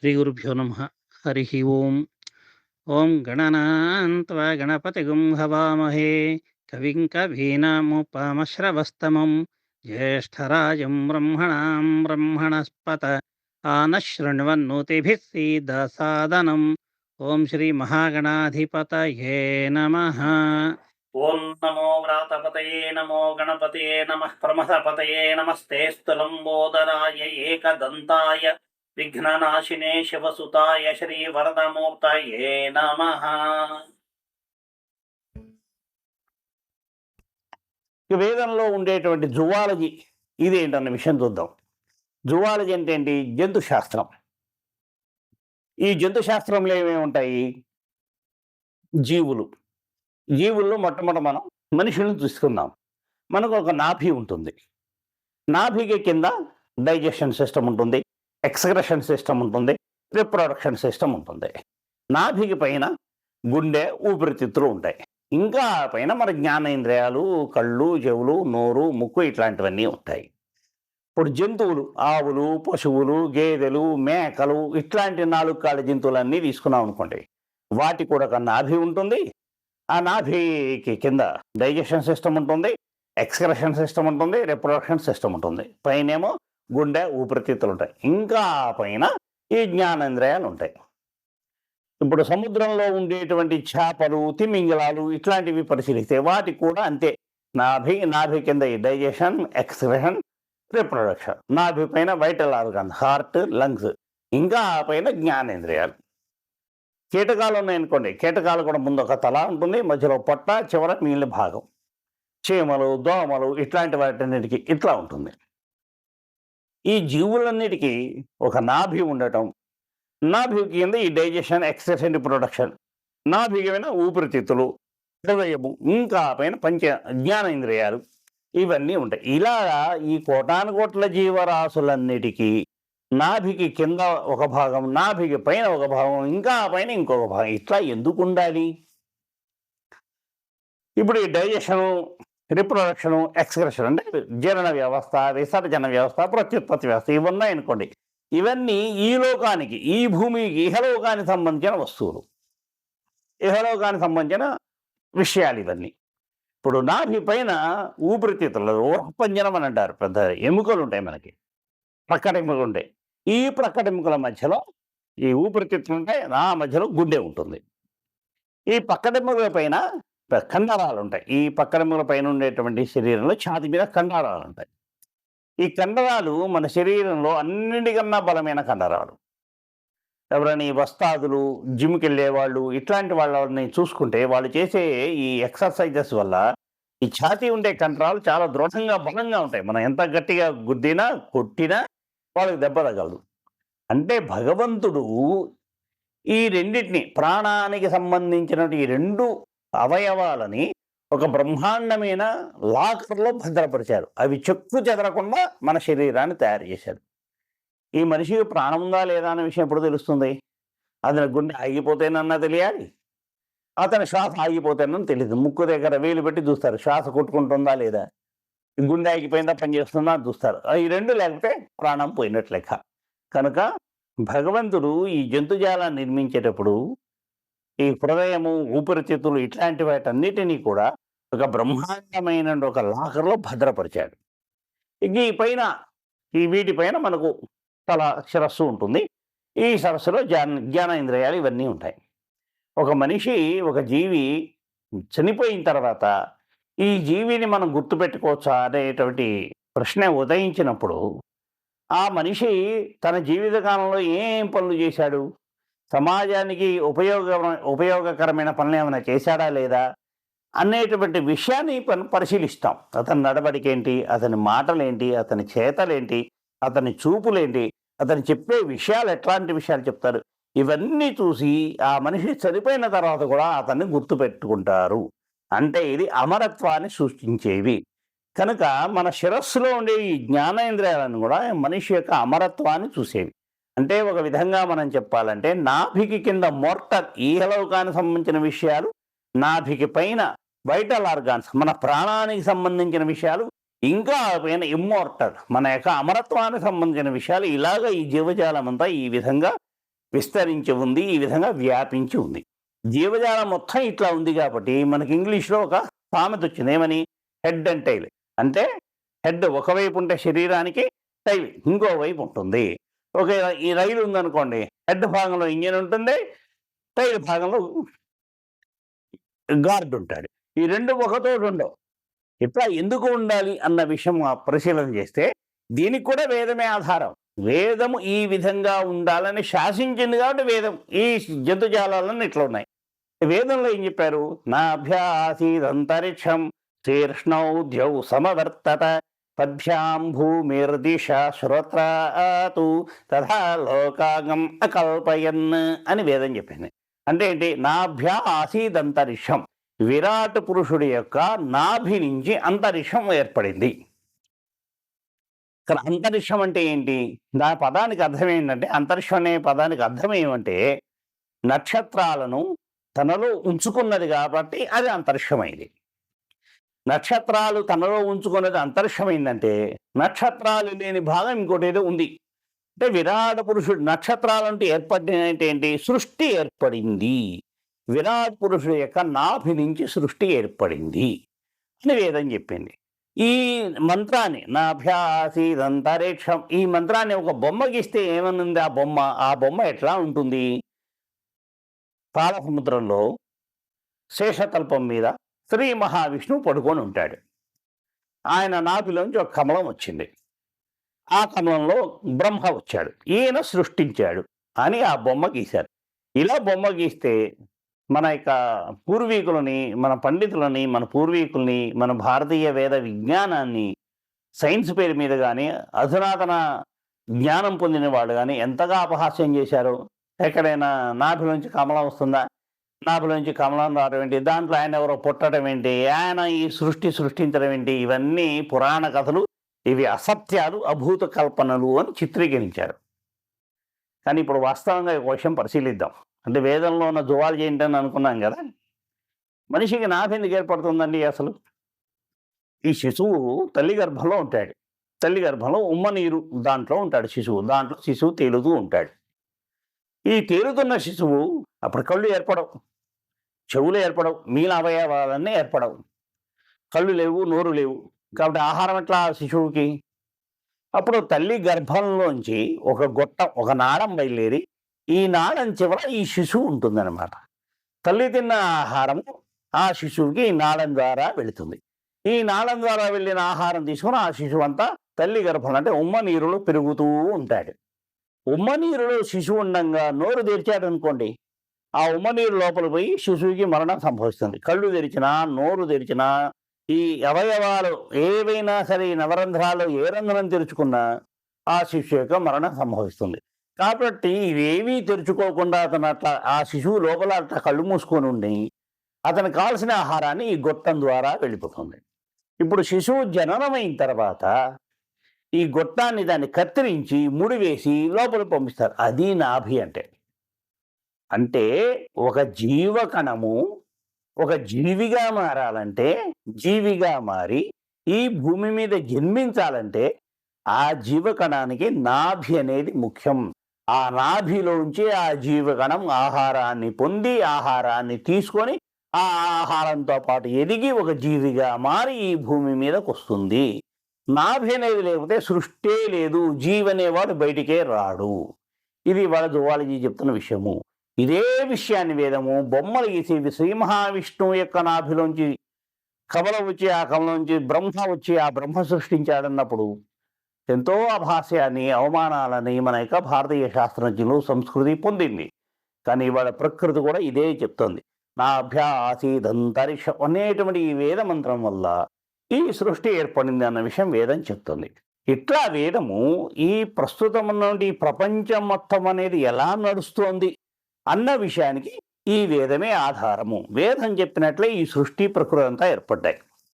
శ్రీ గురుభ్యో నమ. హరి ఓం. ఓం గణనాన్వా గణపతిగుం హవామహే. కవిం కవీనాముపమశ్రవస్తమం. జ్యేష్ఠరాజం బ్రహ్మణాం బ్రహ్మణస్పత. ఆనశృణ్వన్నోతిభిः సీదసాదనం. ఓం శ్రీ మహాగణాధిపతయే నమ. ఓం నమో వ్రాతపతయే నమో గణపతయే నమ. ప్రమథపతయే నమస్తే స్థులంబోదరాయ ఏకదంతాయ విఘ్ననాశినే శివసుతాయ శ్రీ వరదమూర్తయే నమ వేదంలో ఉండేటువంటి జువాలజీ ఇదేంటన్న విషయం చూద్దాం. జువాలజీ అంటే ఏంటి? జంతు శాస్త్రం ఈ జంతు శాస్త్రంలో ఏమేమి ఉంటాయి? జీవులు. జీవుల్లో మొట్టమొదట మనం మనుషులను చూసుకుందాం మనకు ఒక నాభి ఉంటుంది. నాభికి కింద డైజెషన్ సిస్టమ్ ఉంటుంది. ఎక్స్క్రెషన్ సిస్టమ్ ఉంటుంది రిప్రొడక్షన్ సిస్టమ్ ఉంటుంది. నాభికి పైన గుండె ఊపిరితిత్తులు ఉంటాయి. ఇంకా పైన మన జ్ఞానేంద్రియాలు కళ్ళు చెవులు నోరు ముక్కు ఇట్లాంటివన్నీ ఉంటాయి. ఇప్పుడు జంతువులు ఆవులు పశువులు గేదెలు మేకలు ఇట్లాంటి నాలుగు కాళ్ళ జంతువులన్నీ తీసుకున్నాం అనుకోండి వాటి కూడా ఒక నాభి ఉంటుంది. ఆ నాభికి కింద డైజెషన్ సిస్టమ్ ఉంటుంది ఎక్స్క్రెషన్ సిస్టమ్ ఉంటుంది రిప్రొడక్షన్ సిస్టమ్ ఉంటుంది. పైనేమో గుండె ఊపిరితిత్తులు ఉంటాయి. ఇంకా పైన ఈ జ్ఞానేంద్రియాలు ఉంటాయి. ఇప్పుడు సముద్రంలో ఉండేటువంటి చేపలు తిమింగలాలు ఇట్లాంటివి పరిశీలిస్తే వాటికి కూడా అంతే. నాభి నాభి కింద ఈ డైజెషన్ ఎక్స్క్రెషన్ రిప్రొడక్షన్. నాభి పైన వైటల్ ఆర్గాన్ హార్ట్ లంగ్స్. ఇంకా ఆ పైన జ్ఞానేంద్రియాలు. కీటకాలు ఉన్నాయనుకోండి కీటకాలు కూడా ముందు ఒక తల ఉంటుంది మధ్యలో పొట్ట చివర మిగిలిన భాగం. చీమలు దోమలు ఇట్లాంటి వాటన్నిటికీ ఇట్లా ఉంటుంది. ఈ జీవులన్నిటికీ ఒక నాభి ఉండటం. నాభి కింద ఈ డైజెషన్ ఎక్సెషన్ ప్రొడక్షన్. నాభి పైన ఊపిరితిత్తులు హృదయము ఇంకా పైన పంచ జ్ఞానేంద్రియాలు ఇవన్నీ ఉంటాయి. ఇలాగా ఈ కోటానుకోట్ల జీవరాశులన్నిటికీ నాభికి కింద ఒక భాగం నాభికి పైన ఒక భాగం ఇంకా పైన ఇంకొక భాగం. ఇట్లా ఎందుకు ఉండాలి ఇప్పుడు ఈ డైజెషను రిప్రొడక్షను ఎక్స్క్రెషన్ అంటే జీర్ణ వ్యవస్థ విసర్జన వ్యవస్థ ప్రత్యుత్పత్తి వ్యవస్థ ఇవి ఉన్నాయనుకోండి ఇవన్నీ ఈ లోకానికి ఈ భూమికి ఇహలోకానికి సంబంధించిన వస్తువులు. ఇహలోకానికి సంబంధించిన విషయాలు ఇవన్నీ. ఇప్పుడు నాభి పైన ఊపిరితిత్తులు ఊహపంజనం అని అంటారు పెద్ద ఎముకలు ఉంటాయి మనకి. ప్రక్కటెముకలు ఉంటాయి. ఈ ప్రక్కటెముకల మధ్యలో ఈ ఊపిరితిత్తులు ఉంటాయి నా మధ్యలో గుండె ఉంటుంది. ఈ పక్కటెముకల పైన కండరాలు ఉంటాయి ఈ పక్కన పైన ఉండేటువంటి శరీరంలో ఛాతి మీద కండరాలు ఉంటాయి ఈ కండరాలు మన శరీరంలో అన్నిటికన్నా బలమైన కండరాలు. ఎవరైనా ఈ వస్తాదులు జిమ్కి వెళ్ళే వాళ్ళు ఇట్లాంటి వాళ్ళని చూసుకుంటే వాళ్ళు చేసే ఈ ఎక్సర్సైజెస్ వల్ల ఈ ఛాతీ ఉండే కండరాలు చాలా దృఢంగా బలంగా ఉంటాయి. మనం ఎంత గట్టిగా గుద్దినా కొట్టినా వాళ్ళకి దెబ్బ తగలదు. అంటే భగవంతుడు ఈ రెండింటిని ప్రాణానికి సంబంధించిన ఈ రెండు అవయవాలని ఒక బ్రహ్మాండమైన లాకర్లో భద్రపరిచారు. అవి చెక్కు చెదరకుండా మన శరీరాన్ని తయారు చేశారు. ఈ మనిషికి ప్రాణం ఉందా లేదా అనే విషయం ఎప్పుడు తెలుస్తుంది? అతని గుండె ఆగిపోతేనన్నా తెలియాలి. అతని శ్వాస ఆగిపోతేనని తెలియదు. ముక్కు దగ్గర వేలు పెట్టి చూస్తారు. శ్వాస కొట్టుకుంటుందా లేదా? గుండె ఆగిపోయిందా పని చేస్తుందా అని చూస్తారు. ఈ రెండు లేకపోతే ప్రాణం పోయినట్లు లెక్క. కనుక భగవంతుడు ఈ జంతుజాలాన్ని నిర్మించేటప్పుడు ఈ హృదయము ఊపిరితిత్తులు ఇట్లాంటి వాటన్నిటినీ కూడా ఒక బ్రహ్మాండమైన ఒక లాకర్లో భద్రపరిచాడు. ఇక ఈ పైన ఈ వీటిపైన మనకు తల శిరస్సు ఉంటుంది. ఈ సరస్సులో జ్ఞాన జ్ఞానేంద్రియాలు ఇవన్నీ ఉంటాయి. ఒక మనిషి ఒక జీవి చనిపోయిన తర్వాత ఈ జీవిని మనం గుర్తుపెట్టుకోవచ్చా అనేటువంటి ప్రశ్న ఉదయించినప్పుడు ఆ మనిషి తన జీవితకాలంలో ఏం పనులు చేశాడు? సమాజానికి ఉపయోగ ఉపయోగకరమైన పనులు ఏమైనా చేశాడా లేదా అనేటువంటి విషయాన్ని పరిశీలిస్తాం. అతని నడవడికేంటి అతని మాటలేంటి అతని చేతలేంటి అతని చూపులేంటి అతను చెప్పే విషయాలు ఎట్లాంటి విషయాలు చెప్తారు ఇవన్నీ చూసి ఆ మనిషి చనిపోయిన తర్వాత కూడా అతన్ని గుర్తుపెట్టుకుంటారు అంటే ఇది అమరత్వాన్ని సృష్టించేవి. కనుక మన శిరస్సులో ఉండే ఈ జ్ఞానేంద్రియాలను కూడా మనిషి యొక్క అమరత్వాన్ని చూసేవి. అంటే ఒక విధంగా మనం చెప్పాలంటే నాభికి కింద మోర్టల్ ఈహలోకానికి సంబంధించిన విషయాలు నాభికి పైన వైటల్ ఆర్గాన్స్ మన ప్రాణానికి సంబంధించిన విషయాలు ఇంకా పైన ఇమ్మోర్టల్ మన యొక్క అమరత్వానికి సంబంధించిన విషయాలు ఇలాగ ఈ జీవజాలం అంతా ఈ విధంగా విస్తరించి ఉంది ఈ విధంగా వ్యాపించి ఉంది. జీవజాలం మొత్తం ఇట్లా ఉంది కాబట్టి మనకి ఇంగ్లీష్లో ఒక సామెత వచ్చింది. ఏమని? హెడ్ అండ్ టైల్ అంటే హెడ్ ఒకవైపు ఉంటే శరీరానికి టైల్ ఇంకో వైపు ఉంటుంది. ఒక ఈ రైలు ఉందనుకోండి హెడ్ భాగంలో ఇంజన్ ఉంటుంది టైర్ భాగంలో గార్డ్ ఉంటాడు. ఈ రెండు ఒకతో ఉండవు. ఇట్లా ఎందుకు ఉండాలి అన్న విషయం ఆ పరిశీలన చేస్తే దీనికి కూడా వేదమే ఆధారం. వేదము ఈ విధంగా ఉండాలని శాసించింది కాబట్టి వేదం. ఈ జంతుజాలాలన్నీ ఇట్లా ఉన్నాయి. వేదంలో ఏం చెప్పారు? నాభ్యాసీదంతరిక్షం శీర్ష్ణౌ ద్యౌ సమవర్తత పద్భ్యాం భూమిర్దిశ శ్రోత్రాతు తథా లోకాగం అకల్పయన్ అని వేదం చెప్పింది. అంటే ఏంటి? నాభ్యా ఆసీదంతరిక్షం విరాట్ పురుషుడి యొక్క నాభి నుంచి అంతరిక్షం ఏర్పడింది. ఇక్కడ అంతరిక్షం అంటే ఏంటి? దాని పదానికి అర్థం ఏంటంటే అంతరిక్షం అనే పదానికి అర్థం ఏమంటే నక్షత్రాలను తనలో ఉంచుకున్నది కాబట్టి అది అంతరిక్షమైంది నక్షత్రాలు తనలో ఉంచుకున్నది అంతరిక్షమైందంటే నక్షత్రాలు లేని భాగం ఇంకోటి ఏదో ఉంది. అంటే విరాట పురుషుడు నక్షత్రాలంటూ ఏర్పడినంటే ఏంటి? సృష్టి ఏర్పడింది. విరాట్ పురుషుడు యొక్క నాభి నుంచి సృష్టి ఏర్పడింది అని వేదం చెప్పింది. ఈ మంత్రాన్ని నాభ్యాసీదంతరిక్షం ఈ మంత్రాన్ని ఒక బొమ్మ గీస్తే ఏమనుంది? ఆ బొమ్మ ఆ బొమ్మ ఎట్లా ఉంటుంది? పాల సముద్రంలో శేషతల్పం మీద శ్రీ మహావిష్ణువు పడుకొని ఉంటాడు. ఆయన నాభిలోంచి ఒక కమలం వచ్చింది. ఆ కమలంలో బ్రహ్మ వచ్చాడు. ఈయన సృష్టించాడు అని ఆ బొమ్మ గీశారు. ఇలా బొమ్మ గీస్తే మన యొక్క పూర్వీకులని మన పండితులని మన పూర్వీకుల్ని మన భారతీయ వేద విజ్ఞానాన్ని సైన్స్ పేరు మీద కానీ అధునాతన జ్ఞానం పొందిన వాళ్ళు కానీ ఎంతగా అపహాస్యం చేశారు? ఎక్కడైనా నాభిలోంచి కమలం వస్తుందా? నాభిలోంచి కమలం రావడం ఏంటి? దాంట్లో ఆయన ఎవరో పుట్టడం ఏంటి? ఆయన ఈ సృష్టి సృష్టించడం ఏంటి? ఇవన్నీ పురాణ కథలు ఇవి అసత్యాలు అభూత కల్పనలు అని చిత్రీకరించారు. కానీ ఇప్పుడు వాస్తవంగా ఈ విషయం పరిశీలిద్దాం. అంటే వేదంలో ఉన్న జువాలజీ ఏంటని అనుకున్నాం కదా? మనిషికి నాభి ఎందుకు ఏర్పడుతుందండి అసలు? ఈ శిశువు తల్లి గర్భంలో ఉంటాడు. తల్లి గర్భంలో ఉమ్మ నీరు దాంట్లో ఉంటాడు శిశువు. దాంట్లో శిశువు తేలుతూ ఉంటాడు. ఈ తేలుతున్న శిశువు అప్పుడు కళ్ళు ఏర్పడవు. చెవులు ఏర్పడవు మిగిలిన అవయవాలన్నీ ఏర్పడవు. కళ్ళు లేవు నోరు లేవు. కాబట్టి ఆహారం ఎట్లా ఆ శిశువుకి? అప్పుడు తల్లి గర్భంలోంచి ఒక గొట్టం ఒక నాడం బయలుదేరి ఈ నాళం చివర ఈ శిశువు ఉంటుందన్నమాట. తల్లి తిన్న ఆహారము ఆ శిశువుకి ఈ నాళం ద్వారా వెళుతుంది. ఈ నాళం ద్వారా వెళ్ళిన ఆహారం తీసుకుని ఆ శిశువు అంతా తల్లి గర్భం అంటే ఉమ్మ నీరులో పెరుగుతూ ఉంటాడు. ఉమ్మ నీరులో శిశువు ఉండంగా నోరు తెరిచాడు అనుకోండి ఆ ఉమ్మనీరు లోపల పోయి శిశువుకి మరణం సంభవిస్తుంది. కళ్ళు తెరిచినా నోరు తెరిచినా ఈ అవయవాలు ఏవైనా సరే ఈ నవరంధ్రాలు ఏ రంధ్రం తెరుచుకున్నా ఆ శిశువు యొక్క మరణం సంభవిస్తుంది. కాబట్టి ఇవేవీ తెరుచుకోకుండా అతను అట్లా ఆ శిశువు లోపల అట్లా కళ్ళు మూసుకొని ఉండి అతనికి కావాల్సిన ఆహారాన్ని ఈ గొట్టం ద్వారా వెళ్ళిపోతుంది. ఇప్పుడు శిశువు జననమైన తర్వాత ఈ గొట్టాన్ని దాన్ని కత్తిరించి ముడివేసి లోపల పంపిస్తారు. అది నాభి అంటే. అంటే ఒక జీవకణము ఒక జీవిగా మారాలంటే జీవిగా మారి ఈ భూమి మీద జన్మించాలంటే ఆ జీవకణానికి నాభి అనేది ముఖ్యం. ఆ నాభిలోంచి ఆ జీవకణం ఆహారాన్ని పొంది ఆహారాన్ని తీసుకొని ఆ ఆహారంతో పాటు ఎదిగి ఒక జీవిగా మారి ఈ భూమి మీదకు వస్తుంది నాభి అనేది లేకపోతే సృష్టే లేదు జీవనేవాడు బయటికే రాడు. ఇది వాళ్ళ జువాలజీ చెప్తున్న విషయము. ఇదే విషయాన్ని వేదము బొమ్మలు గీసి శ్రీ మహావిష్ణువు యొక్క నాభిలోంచి కమల వచ్చి ఆ కమలంచి బ్రహ్మ వచ్చి ఆ బ్రహ్మ సృష్టించాడన్నప్పుడు ఎంతో అభాస్యాన్ని అవమానాలని మన యొక్క భారతీయ శాస్త్రజ్ఞులు సంస్కృతి పొందింది. కానీ ఇవాళ ప్రకృతి కూడా ఇదే చెప్తోంది. నా అభ్యాసీదంతరిక్షం అనేటువంటి ఈ వేద మంత్రం వల్ల ఈ సృష్టి ఏర్పడింది అన్న విషయం వేదం చెప్తుంది. ఇట్లా వేదము ఈ ప్రస్తుతం ఉన్నటువంటి ప్రపంచం మొత్తం అనేది ఎలా నడుస్తోంది? అన్న విషయానికి ఈ వేదమే ఆధారము. వేదం చెప్పినట్లే ఈ సృష్టి ప్రకృతి అంతా ఏర్పడ్డాయి.